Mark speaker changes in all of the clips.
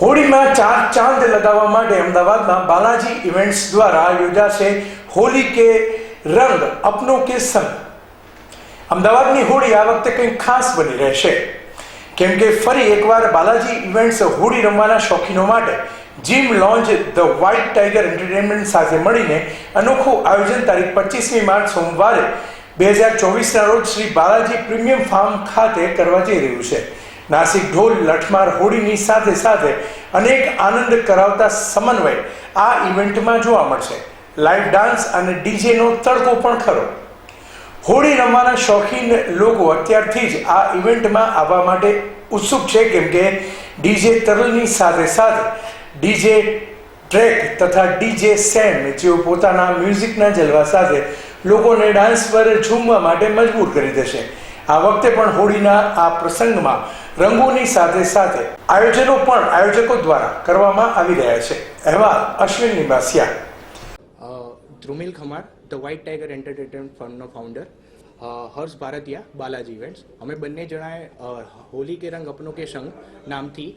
Speaker 1: હોળીમાં ચાર ચાંદ લગાવવા માટે અમદાવાદમાં બાલાજી ઇવેન્ટ્સ દ્વારા યોજાશે હોલી કે રંગ અપનો કે સંગ. અમદાવાદની હોળી આ વખતે કંઈક ખાસ બની રહેશે. કેમ કે ફરી એકવાર બાલાજી ઇવેન્ટ્સ હોળી રમવાના શોખીનો માટે gym, lounge, the white tiger entertainment સાથે મળીને અનોખું આયોજન તારીખ પચીસમી માર્ચ સોમવારે બે હજાર ચોવીસના રોજ શ્રી બાલાજી પ્રીમિયમ ફાર્મ ખાતે કરવા જઈ રહ્યું છે. નાસિક ઢોલ, લઠમાર, હોળીની સાથે સાથે અનેક આનંદ કરાવતા સમન્વય આ ઇવેન્ટમાં જોવા મળશે. લાઈવ ડાન્સ અને ડીજેનો તડકો પણ ખરો. હોળી રમવાના શોખીન લોકો અત્યારથી જ આ ઇવેન્ટમાં આવવા માટે ઉત્સુક છે, કેમ કે ડીજે તરલની સાથે સાથે ડીજે ટ્રેક તથા ડીજે સેમ જેઓ પોતાના મ્યુઝિકના જલવા સાથે લોકોને ડાન્સ પર ઝૂમવા માટે મજબૂર કરી દેશે. આ વખતે પણ હોળીના આ પ્રસંગમાં રંગોની સાથે સાથે આયોજનો પણ આયોજકો દ્વારા કરવામાં આવી રહ્યા છે. અહેવાલ Ashwin
Speaker 2: Nivasiya. Dhrumil Khamar, the white tiger entertainment ફંડનો founder. Harsh ભારતીયા, Balaji events. અમે બંને જણાએ હોલી કે રંગ અપનો કે સંગ નામથી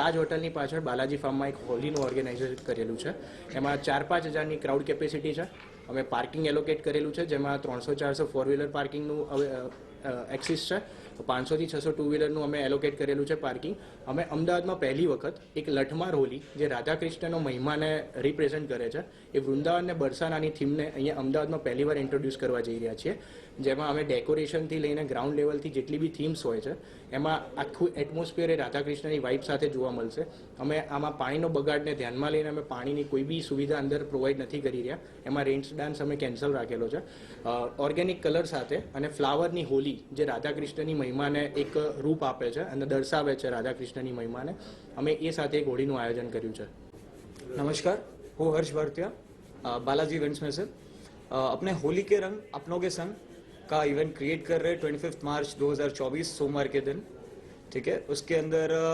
Speaker 2: તાજ હોટલની પાછળ બાલાજી ફાર્મમાં એક હોલીનું ઓર્ગેનાઇઝેશન કરેલું છે. એમાં ચાર પાંચ હજારની ક્રાઉડ કેપેસિટી છે. અમે પાર્કિંગ એલોકેટ કરેલું છે, જેમાં ત્રણસો ચારસો ફોર વ્હીલર પાર્કિંગનું એક્સિસ છે પાંચસોથી છસો ટુ વ્હીલરનું અમે એલોકેટ કરેલું છે પાર્કિંગ અમે અમદાવાદમાં પહેલી વખત એક લઠમાર હોલી જે રાધા કૃષ્ણનો મહિમાને રિપ્રેઝેન્ટ કરે છે, એ વૃંદાવન ને બરસાનાની થીમને અહીંયા અમદાવાદમાં પહેલી વાર ઇન્ટ્રોડ્યુસ કરવા જઈ રહ્યા છીએ. જેમાં અમે ડેકોરેશનથી લઈને ગ્રાઉન્ડ લેવલથી જેટલી બી થીમ્સ હોય છે, એમાં આખું એટમોસ્ફિયર એ રાધા કૃષ્ણની વાઇબ સાથે જોવા મળશે. અમે આમાં પાણીનો બગાડને ધ્યાનમાં લઈને અમે પાણીની કોઈ બી સુવિધા અંદર પ્રોવાઈડ નથી કરી રહ્યા. એમાં રેન્સ ડાન્સ અમે કેન્સલ રાખેલો છે. ઓર્ગેનિક કલર સાથે અને ફ્લાવરની હોલી જે રાધા કૃષ્ણની મહિમાને એક રૂપ આપે છે અને દર્શાવે છે રાધા કૃષ્ણની મહિમાને અમે એ સાથે એક હોળીનું આયોજન કર્યું છે
Speaker 3: नमस्कार હું हर्ष भारतीय अ, बालाजी इवेंट्स में से अ, अपने होली के रंग अपनों के संग का इवेंट क्रिएट कर रहे हैं ट्वेंटी फिफ्थ मार्च 2024 सोमवार के दिन ठीक है उसके अंदर अ,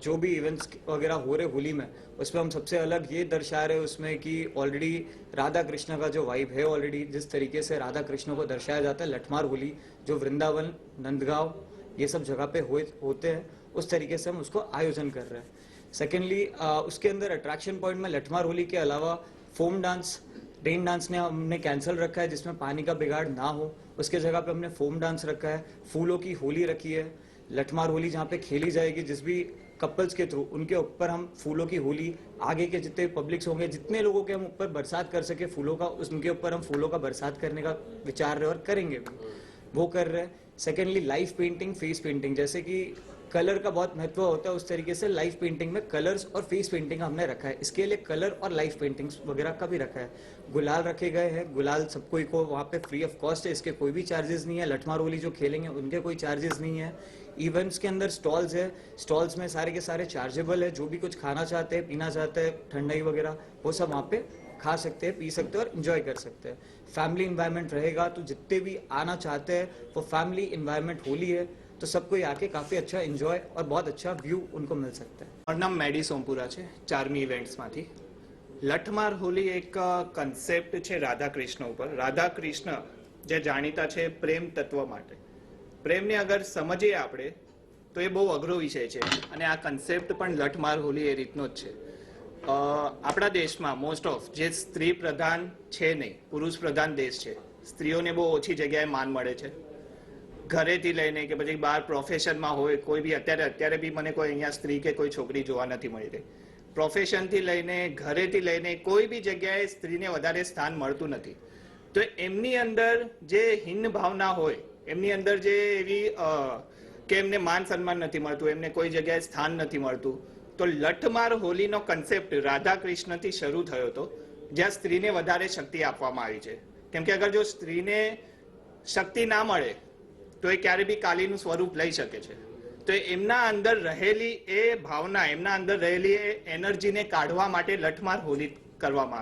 Speaker 3: जो भी इवेंट्स वगैरह हो रहे होली में, उसमें हम सबसे अलग ये दर्शा रहे हैं उसमें कि ऑलरेडी राधा कृष्ण का जो वाइब है ऑलरेडी जिस तरीके से राधा कृष्ण को दर्शाया जाता है, लठमार होली, जो वृंदावन, नंदगांव, ये सब जगह पे हुए, होते हैं, उस तरीके से हम उसको आयोजन कर रहे हैं। सेकेंडली उसके अंदर अट्रैक्शन पॉइंट में लठमार होली के अलावा फोम डांस रेन डांस ने हमने कैंसिल रखा है, जिसमें पानी का बिगाड़ ना हो, उसके जगह पे हमने फोम डांस रखा है, फूलों की होली रखी है लठमार होली जहाँ पे खेली जाएगी, जिस भी कपल्स के थ्रू उनके ऊपर हम फूलों की होली, आगे के जितने पब्लिक्स होंगे, जितने लोगों के हम ऊपर बरसात कर सके फूलों का, उनके ऊपर हम फूलों का बरसात करने का विचार रहे और करेंगे भी। वो कर रहे हैं। Secondly life painting face painting जैसे कि कलर का बहुत महत्व होता है उस तरीके से लाइफ पेंटिंग में कलर्स और फेस पेंटिंग हमने रखा है। इसके लिए कलर और लाइफ पेंटिंग्स वगैरह का भी रखा है। गुलाल रखे गए हैं। गुलाल सब कोई को वहाँ पे फ्री ऑफ़ कॉस्ट है। इसके कोई भी चार्जेस नहीं है। लठमार होली जो खेलेंगे, उनके कोई चार्जेस नहीं है। इवेंट्स के अंदर स्टॉल्स है। स्टॉल्स में सारे के सारे चार्जेबल है। जो भी कुछ खाना चाहते हैं, पीना चाहते हैं, ठंडाई वगैरह, वो सब वहाँ पे खा सकते हैं, पी सकते हैं और इंजॉय कर सकते हैं। फैमिली इन्वायरमेंट रहेगा तो जितने भी आना चाहते हैं, वो फैमिली इन्वायरमेंट होली है। तो सबको ये आके काफी अच्छा एंजॉय और बहुत अच्छा व्यू उनको मिल सकता है
Speaker 4: મારું નામ મેડી સોમપુરા છે ચારમી ઇવેન્ટ્સમાંથી લઠમાર હોલી એક કન્સેપ્ટ છે રાધા કૃષ્ણ ઉપર રાધા કૃષ્ણ જે જાણીતા છે પ્રેમ તત્વ માટે પ્રેમને અગર સમજીએ આપણે તો એ બહુ અઘરો વિષય છે અને આ કન્સેપ્ટ પણ લઠમાર હોલી એ રીતનો જ છે અ, આપણા દેશમાં મોસ્ટ ઓફ જે સ્ત્રી પ્રધાન છે નહીં પુરુષ પ્રધાન દેશ છે સ્ત્રીઓને બહુ ઓછી જગ્યાએ માન મળે છે ઘરેથી લઈને કે પછી બહાર પ્રોફેશનમાં હોય, કોઈ બી અત્યારે અત્યારે બી મને કોઈ અહીંયા સ્ત્રી કે કોઈ છોકરી જોવા નથી મળી રહી. પ્રોફેશનથી લઈને, ઘરેથી લઈને કોઈ બી જગ્યાએ સ્ત્રીને વધારે સ્થાન મળતું નથી. તો એમની અંદર જે હિન્ન ભાવના હોય, એમની અંદર જે એવી કે એમને માન સન્માન નથી મળતું, એમને કોઈ જગ્યાએ સ્થાન નથી મળતું, તો લઠમાર હોલીનો કન્સેપ્ટ રાધા કૃષ્ણથી શરૂ થયો હતો, જ્યાં સ્ત્રીને વધારે શક્તિ આપવામાં આવી છે. કેમ કે અગર જો સ્ત્રીને શક્તિ ના મળે તો એ ક્યારે બી કાલીનું સ્વરૂપ લઈ શકે છે. તો એમના અંદર રહેલી એ ભાવના, એમના અંદર રહેલી એ એનર્જીને કાઢવા માટે લઠમાર હોલી કરવામાં